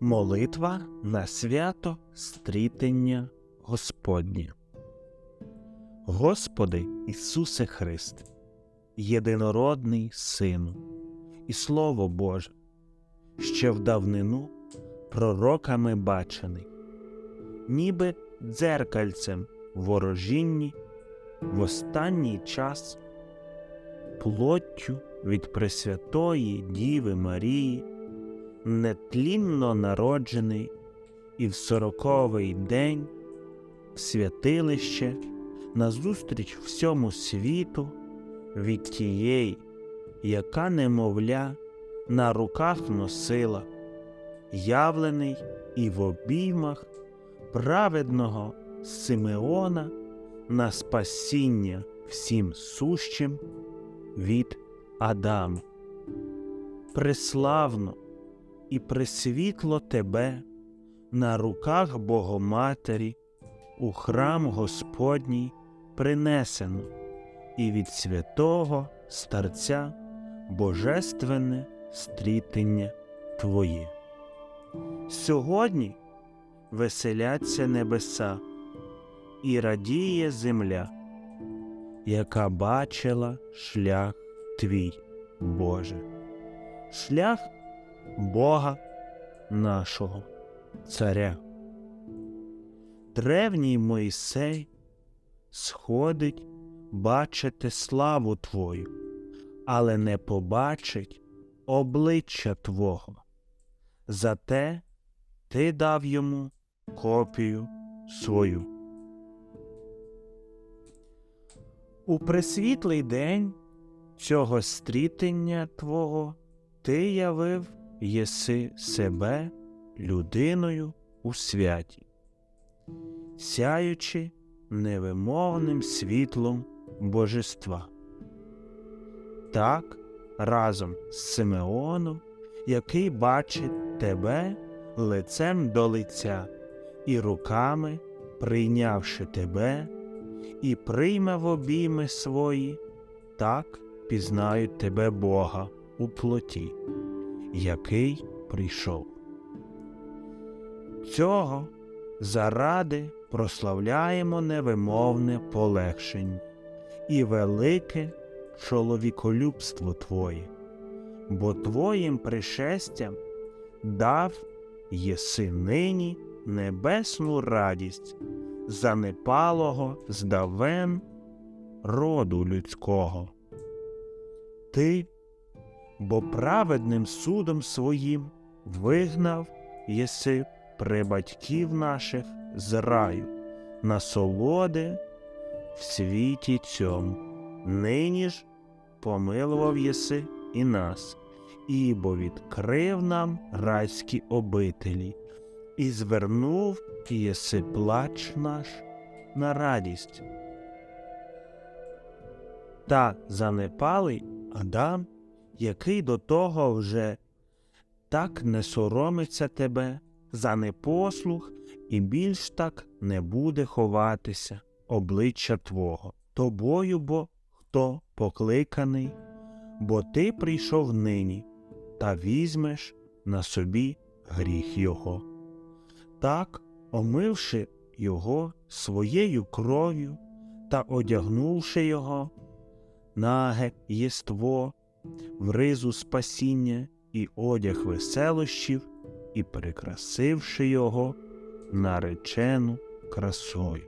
Молитва на свято стрітення Господнє. Господи Ісусе Христ, єдинородний Сину, і Слово Боже, ще в давнину пророками бачений, ніби дзеркальцем ворожінні в останній час, плоттю від Пресвятої Діви Марії нетлінно народжений, і в сороковий день в святилище назустріч всьому світу від тієї, яка немовля на руках носила, явлений і в обіймах праведного Симеона на спасіння всім сущим від Адама. Преславно і присвітло тебе на руках Богоматері у храм Господній принесено, і від святого Старця Божественне стрітення Твоє. Сьогодні веселяться небеса і радіє земля, яка бачила шлях твій, Боже, шлях Бога нашого Царя. Древній Мойсей сходить бачити славу Твою, але не побачить обличчя Твого. Зате ти дав йому копію свою. У пресвітлий день цього стрітення Твого ти явив єси себе людиною у святі, сяючи невимовним світлом божества. Так разом з Симеоном, який бачить тебе лицем до лиця і руками, прийнявши тебе, і прийме в обійми свої, так пізнають тебе Бога у плоті який прийшов. Цього заради прославляємо невимовне полегшення і велике чоловіколюбство Твоє, бо Твоїм пришестям дав єси нині небесну радість занепалого здавен роду людського. Ти бо праведним судом своїм вигнав єси прибатьків наших з раю, насолоди в світі цьому, нині ж помилував єси і нас, ібо відкрив нам райські обителі, і звернув єси плач наш на радість. Та занепалий Адам який до того вже так не соромиться тебе за непослух і більш так не буде ховатися обличчя Твого, тобою бо хто покликаний, бо ти прийшов нині та візьмеш на собі гріх Його. Так, омивши Його своєю кров'ю та одягнувши Його, наге єство в ризу спасіння і одяг веселощів, і прикрасивши його наречену красою.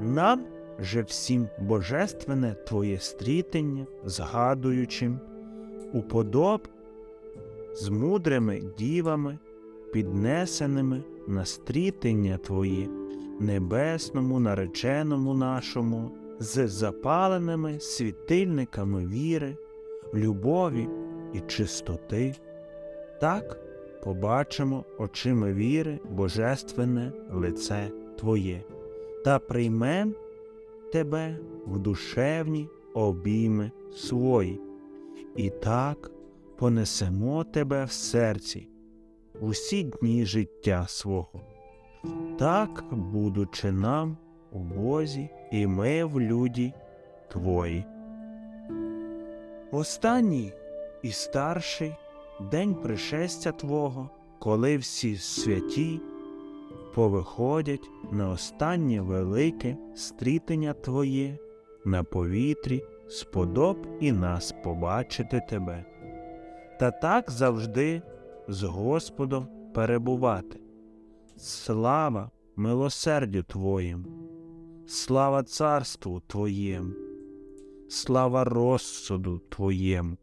Нам же всім божественне Твоє стрітення, згадуючим, уподоб з мудрими дівами, піднесеними на стрітення Твоє, небесному нареченому нашому з запаленими світильниками віри, любові і чистоти, так побачимо очима віри Божественне лице Твоє та приймем Тебе в душевні обійми свої, і так понесемо Тебе в серці усі дні життя свого, так будучи нам у Бозі і ми в люді Твої. Останній і старший день пришестя Твого, коли всі святі повиходять на останнє велике стрітення Твоє на повітрі, сподоб і нас побачити Тебе. Та так завжди з Господом перебувати. Слава милосердю Твоїм, слава царству Твоєму, слава розсуду Твоєму.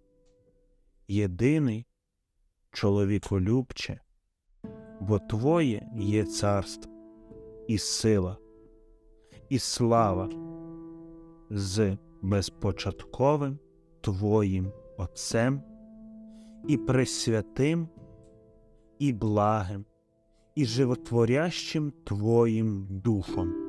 Єдиний чоловіколюбче, бо Твоє є царство, і сила, і слава з безпочатковим Твоїм Отцем і пресвятим, і благим, і животворящим Твоїм Духом,